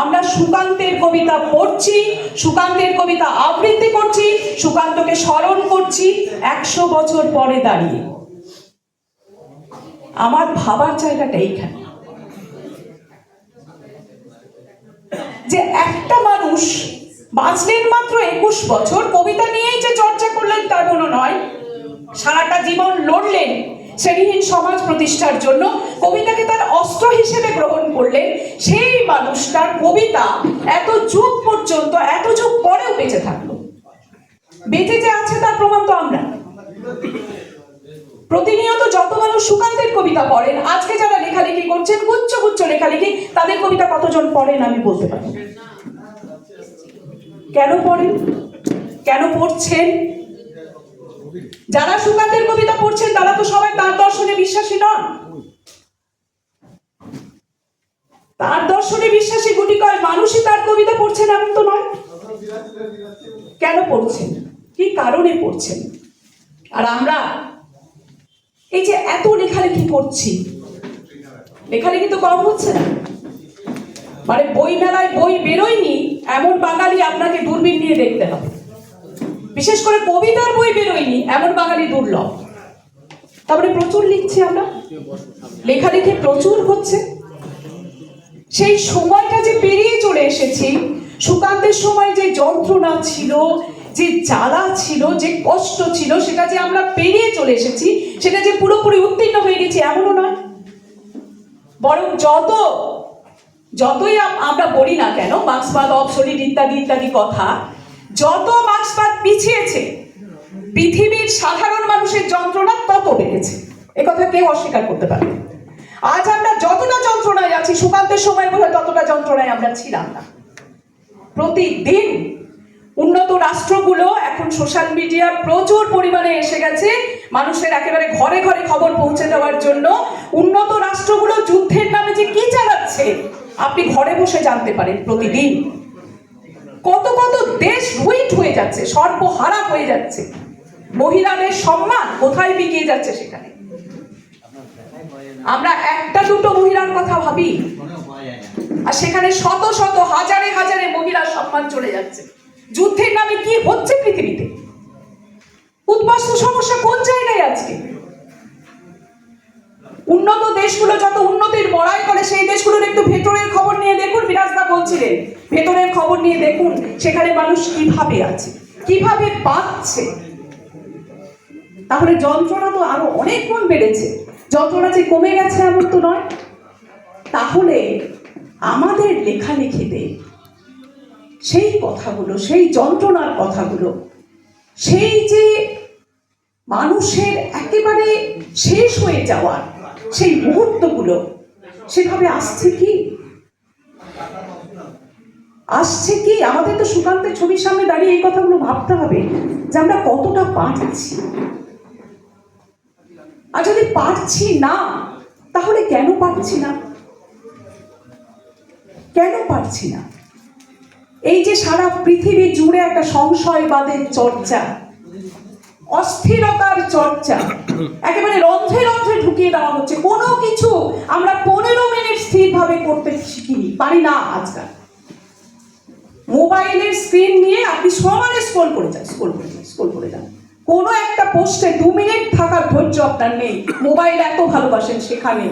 আমরা সুকান্তের কবিতা পড়ছি, সুকান্তের কবিতা আবৃত্তি করছি, সুকান্তকে স্মরণ করছি একশো বছর পরে দাঁড়িয়ে। আমার ভাবার জায়গাটা এইখানে। যে একটা মানুষ বাঁচলেন মাত্র একুশ বছর, কবিতা নিয়েই যে চর্চা করলেন তা কোনো নয়, সারাটা জীবন লড়লেন শ্রেণীহীন সমাজ প্রতিষ্ঠার জন্য কবিতাকে তার অস্ত্র হিসেবে গ্রহণ করলেন, সেই মানুষটার কবিতা এত যুগ পর্যন্ত, এত যুগ পরেও বেঁচে থাকল। বেঁচে যে আছে তার প্রমাণ তো আমরা। প্রতিনিয়ত যত মানুষ সুকান্তের কবিতা পড়েন, আজকে যারা লেখালেখি করছেন, গুচ্ছ গুচ্ছ লেখালেখি, তাদের কবিতা কতজন পড়েন আমি বলতে পারি কেন পড়েন? কেন পড়ছেন? যারা সুকান্তের কবিতা পড়ছেন, তারা তো সবাই তার দর্শনে বিশ্বাসী নন। তার দর্শনে বিশ্বাসী গুটি কয় মানুষই তার কবিতা পড়ছেন, এমন তো নয়। কেন পড়ছেন? কি কারণে পড়ছেন? আর আমরা এই যে এত লেখালেখি করছি, লেখালেখি তো কম হচ্ছে না। মানে বই মেলায় বই বেরোয়নি, এমন বাঙালি আপনাকে দূরবীন নিয়ে দেখতে হবে। বিশেষ করে কবিতার বই বেরোয়নি, এমন বাঙালি দুর্লভ। তারপরে প্রচুর লিখছি আমরা। লেখালেখি প্রচুর হচ্ছে। সেই সময়টা যে পেরিয়ে চলে এসেছি, সুকান্তের সময় যে যন্ত্রণা ছিল, যে জ্বালা ছিল, যে কষ্ট ছিল, সেটা যে আমরা পেরিয়ে চলে এসেছি, সেটা যে পুরোপুরি উত্তীর্ণ হয়ে গেছি, এমনও নয়। বরং যত, যতই আমরা বলি না কেন মার্ক্সবাদ অবসলিট ইত্যাদি ইত্যাদি কথা যত মার্ক্সবাদ পিছিয়েছে, পৃথিবীর সাধারণ মানুষের যন্ত্রণা তত বেড়েছে। এ কথা কেউ অস্বীকার করতে পারে আজ আমরা যতটা যন্ত্রণায় আছি, সুকান্তের সময় বোধ ততটা যন্ত্রণায় আমরা ছিলাম না। প্রতিদিন উন্নত রাষ্ট্রগুলো এখন সোশ্যাল মিডিয়া প্রচুর পরিমাণে এসে গেছে মানুষের একেবারে ঘরে ঘরে খবর পৌঁছে দেওয়ার জন্য। উন্নত রাষ্ট্রগুলো যুদ্ধের নামে যে কি চালাচ্ছে, আপনি ঘরে বসে জানতে পারেন প্রতিদিন। কত কত দেশ রুইট হয়ে যাচ্ছে, সর্বহারা হয়ে যাচ্ছে। মহিলাদের সম্মান কোথায় বিকিয়ে যাচ্ছে সেখানে? আমরা একটা দুটো মহিলার কথা ভাবি, আর সেখানে শত শত, হাজারে হাজারে মহিলার সম্মান চলে যাচ্ছে। যুদ্ধের নামে কি হচ্ছে পৃথিবীতে? উদ্বাস্ত সমস্যা কোন জায়গায় আজকে উন্নত দেশগুলো যত উন্নতির বড়াই করে, সেই দেশগুলোর একটু ভেতরের বলছিলেন, ভেতরের খবর নিয়ে দেখুন, সেখানে মানুষ কীভাবে আছে, কীভাবে পাচ্ছে তাহলে যন্ত্রণা তো আরও অনেক গুণ বেড়েছে। যন্ত্রণা যে কমে গেছে এমন তো নয়। তাহলে আমাদের লেখালেখিতে সেই কথাগুলো, সেই যন্ত্রণার কথাগুলো, সেই যে মানুষের একেবারে শেষ হয়ে যাওয়ার সেই মুহূর্তগুলো, সেভাবে আসছে কি? আসছে কি? আমাদের তো সুকান্তের ছবির সামনে দাঁড়িয়ে এই কথাগুলো ভাবতে হবে যে আমরা কতটা পারছি। আর যদি পারছি না, তাহলে কেন পারছি না? কেন পারছি না? এই যে সারা পৃথিবী জুড়ে একটা সংশয়বাদের চর্চা, অস্থিরতার চর্চা, একেবারে রন্ধ্রে রন্ধ্রে ঢুকিয়ে দেওয়া হচ্ছে। কোনো কিছু আমরা পনেরো মিনিট স্থিরভাবে করতে শিখিনি, পারি না আজকাল। মোবাইলের স্ক্রিন নিয়ে আপনি সমানে স্ক্রোল করে যান স্ক্রোল করে যান স্কোল করে যান। কোনো একটা পোস্টে দু মিনিট থাকার ধৈর্য আপনার নেই। মোবাইল এত ভালোবাসেন সেখানে।